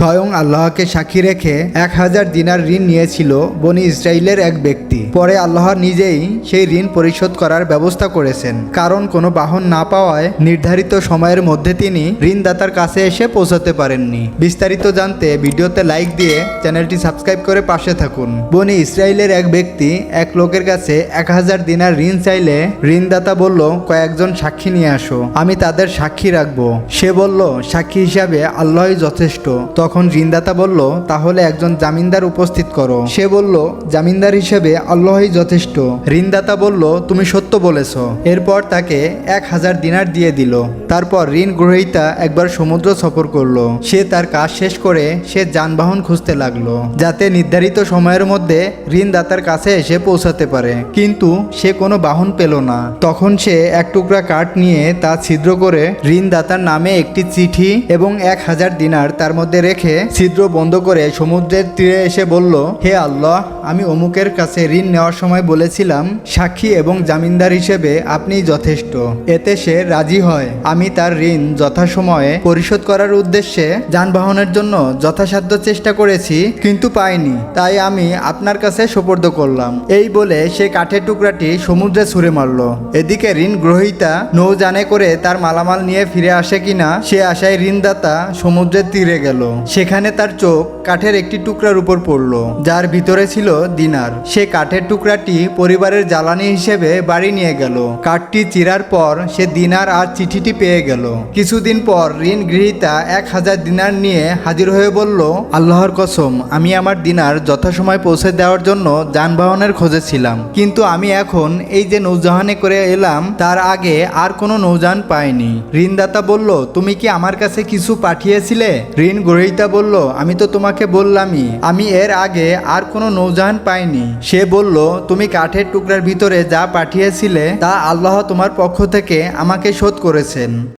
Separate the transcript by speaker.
Speaker 1: স্বয়ং আল্লাহকে সাক্ষী রেখে এক হাজার দিনার ঋণ নিয়েছিল বনি ইসরায়েলের এক ব্যক্তি। পরে আল্লাহ নিজেই সেই ঋণ পরিশোধ করার ব্যবস্থা করেছেন। কারণ কোনো বাহন না পাওয়ায় নির্ধারিত সময়ের মধ্যে তিনি ঋণদাতার কাছে এসে পৌঁছাতে পারেননি। বিস্তারিত জানতে ভিডিওতে লাইক দিয়ে চ্যানেলটি সাবস্ক্রাইব করে পাশে থাকুন। বনি ইসরায়েলের এক ব্যক্তি এক লোকের কাছে এক হাজার দিনার ঋণ চাইলে ঋণদাতা বলল, কয়েকজন সাক্ষী নিয়ে আসো। আমি তাদের সাক্ষী রাখব। সে বলল, সাক্ষী হিসাবে আল্লাহই যথেষ্ট। তখন ঋণদাতা বলল, তাহলে একজন জামিনদার উপস্থিত করো। সে বলল, জামিনদার হিসেবে আল্লাহই যথেষ্ট। ঋণদাতা বলল, তুমি সত্য বলেছ। এরপর তাকে এক হাজার দিনার দিয়ে দিল। তারপর ঋণ গ্রহীতা একবার সমুদ্র সফর করল। সে তার কাজ শেষ করে সে যানবাহন খুঁজতে লাগল, যাতে নির্ধারিত সময়ের মধ্যে ঋণদাতার কাছে এসে পৌঁছাতে পারে। কিন্তু সে কোনো বাহন পেল না। তখন সে এক টুকরা কাঠ নিয়ে তা ছিদ্র করে ঋণদাতার নামে একটি চিঠি এবং এক হাজার দিনার তার মধ্যে রেখে ছিদ্র বন্ধ করে সমুদ্রের তীরে এসে বলল, হে আল্লাহ, আমি অমুকের কাছে ঋণ নেওয়ার সময় বলেছিলাম, সাক্ষী এবং জামিনদার হিসেবে আপনি যথেষ্ট। এতে সে রাজি হয়। আমি তার ঋণ যথাসময়ে পরিশোধ করার উদ্দেশ্যে যানবাহনের জন্য যথাসাধ্য চেষ্টা করেছি, কিন্তু পাইনি। তাই আমি আপনার কাছে সোপর্দ করলাম। এই বলে সে কাঠের টুকরাটি সমুদ্রে ছুঁড়ে মারল। এদিকে ঋণ গ্রহীতা নৌযানে করে তার মালামাল নিয়ে ফিরে আসে কিনা, সে আশায় ঋণদাতা সমুদ্রের তীরে গেল। সেখানে তার চোখ কাঠের একটি টুকরার উপর পড়ল, যার ভিতরে ছিল দিনার। সে কাঠের টুকরাটি পরিবারের জ্বালানি হিসেবে বাড়ি নিয়ে গেল। কাঠটি চিরার পর সে দিনার আর চিঠিটি পেয়ে গেল। কিছুদিন পর ঋণ গৃহীতা এক হাজার দিনার নিয়ে হাজির হয়ে বলল, আল্লাহর কসম, আমি আমার দিনার যথাসময় পৌঁছে দেওয়ার জন্য যানবাহনের খোঁজে ছিলাম। কিন্তু আমি এখন এই যে নৌজাহানে করে এলাম, তার আগে আর কোনো নৌযান পাইনি। ঋণদাতা বলল, তুমি কি আমার কাছে কিছু পাঠিয়েছিলে? ঋণ গ্রহীতা বলল, আমি তো তোমাকে বললামই। আমি এর আগে আর কোনো নৌজাহান পাইনি। সে বলল, তুমি কাঠের টুকরার ভিতরে যা পাঠিয়েছিলে তা আল্লাহ তোমার পক্ষ থেকে আমাকে শোধ করেছেন।